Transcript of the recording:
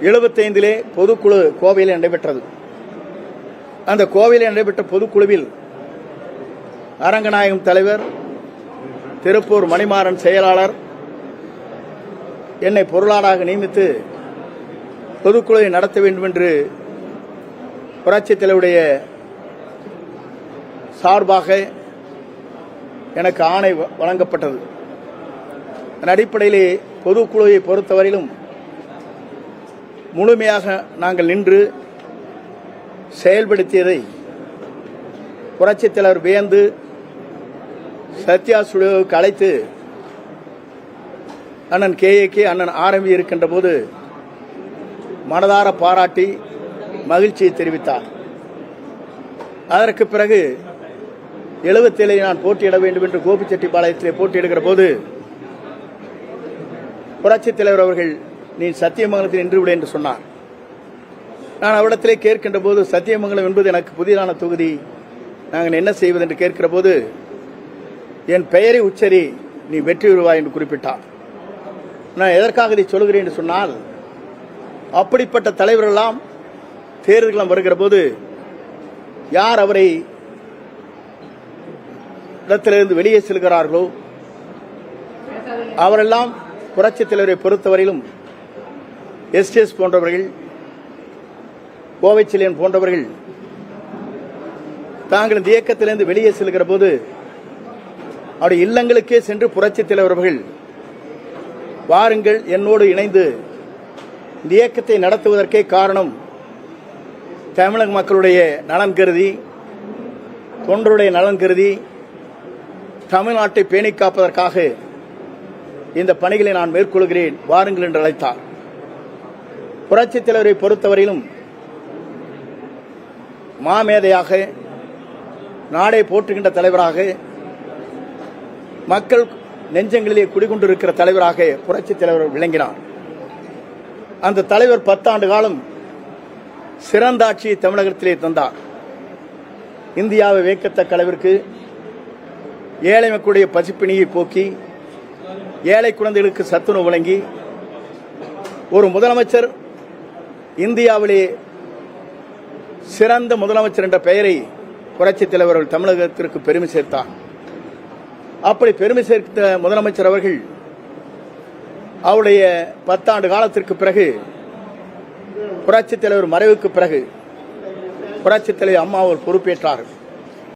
எழுபத்தைந்திலே பொதுக்குழு கோவையில் நடைபெற்றது. அந்த கோவையில் நடைபெற்ற பொதுக்குழுவில் அரங்கநாயகம் தலைவர் திருப்பூர் மணிமாறன் செயலாளர் என்னை பொருளாளராக நியமித்து பொதுக்குழுவை நடத்த வேண்டும் என்று புரட்சித் தலைவருடைய சார்பாக எனக்கு ஆணை வ- வழங்கப்பட்டது. அதன் அடிப்படையிலே பொதுக்குழுவை பொறுத்தவரையிலும் முழுமையாக நாங்கள் நின்று செயல்படுத்தியதை புரட்சித் தலைவர் வியந்து சத்யா ஸ்டுடியோவுக்கு அழைத்து அண்ணன் கே. கே. அண்ணன் ஆரம்பி இருக்கின்ற போது மனதார பாராட்டி மகிழ்ச்சியை தெரிவித்தார். அதற்கு பிறகு எழுபத்தேழை நான் போட்டியிட வேண்டும் என்று கோபிச்செட்டிப்பாளையத்திலே போட்டியிடுகிற போது புரட்சித் தலைவர் அவர்கள் நீ சத்தியமங்கலத்தில் நின்று விடு என்று சொன்னார். நான் அவரிடத்திலே கேட்கின்ற போது சத்தியமங்கலம் என்பது எனக்கு புதிதான தொகுதி. நாங்கள் என்ன செய்வது என்று கேட்கிற போது என் பெயரை உச்சரி நீ வெற்றி பெறுவாய் என்று குறிப்பிட்டார். நான் எதற்காக இதை சொல்கிறேன் என்று சொன்னால் அப்படிப்பட்ட தலைவரெல்லாம் தேர்தல்களம் வருகிற போது யார் அவரை இடத்திலிருந்து வெளியே செல்கிறார்களோ அவரெல்லாம் புரட்சித் தலைவரை பொறுத்தவரையிலும் எஸ்டிஎஸ் போன்றவர்கள் கோவைச்சிலியன் போன்றவர்கள் தாங்கள் இந்த இயக்கத்திலிருந்து வெளியே செல்கிற போது அவருடைய இல்லங்களுக்கே சென்று புரட்சி தலைவர்கள் வாருங்கள் என்னோடு இணைந்து இந்த இயக்கத்தை நடத்துவதற்கே காரணம் தமிழக மக்களுடைய நலன் கருதி தொண்டருடைய நலன் கருதி தமிழ்நாட்டை பேணி காப்பதற்காக இந்த பணிகளை நான் மேற்கொள்கிறேன். வாருங்கள் என்று அழைத்தார். புரட்சித் தலைவரை பொறுத்தவரையிலும் மாமேதையாக நாடை போற்றுகின்ற தலைவராக மக்கள் நெஞ்சங்களிலே குடிகொண்டிருக்கிற தலைவராக புரட்சித் தலைவர் விளங்கினார். அந்த தலைவர் பத்தாண்டு காலம் சிறந்த ஆட்சியை தமிழகத்திலே தந்தார். இந்தியாவை வியக்கத்தக்க அளவிற்கு ஏழை மக்களுடைய பசிப்பிணியை போக்கி ஏழை குழந்தைகளுக்கு சத்துணவு வழங்கி ஒரு முதலமைச்சர் இந்தியாவிலே சிறந்த முதலமைச்சர் என்ற பெயரை புரட்சித் தலைவர் அவர்கள் தமிழகத்திற்கு பெருமை சேர்த்தார். அப்படி பெருமை சேர்த்த முதலமைச்சர் அவர்கள் அவருடைய பத்தாண்டு காலத்திற்கு பிறகு புரட்சித் தலைவர் மறைவுக்கு பிறகு புரட்சித் தலைவர் அம்மா அவர் பொறுப்பேற்றார்கள்.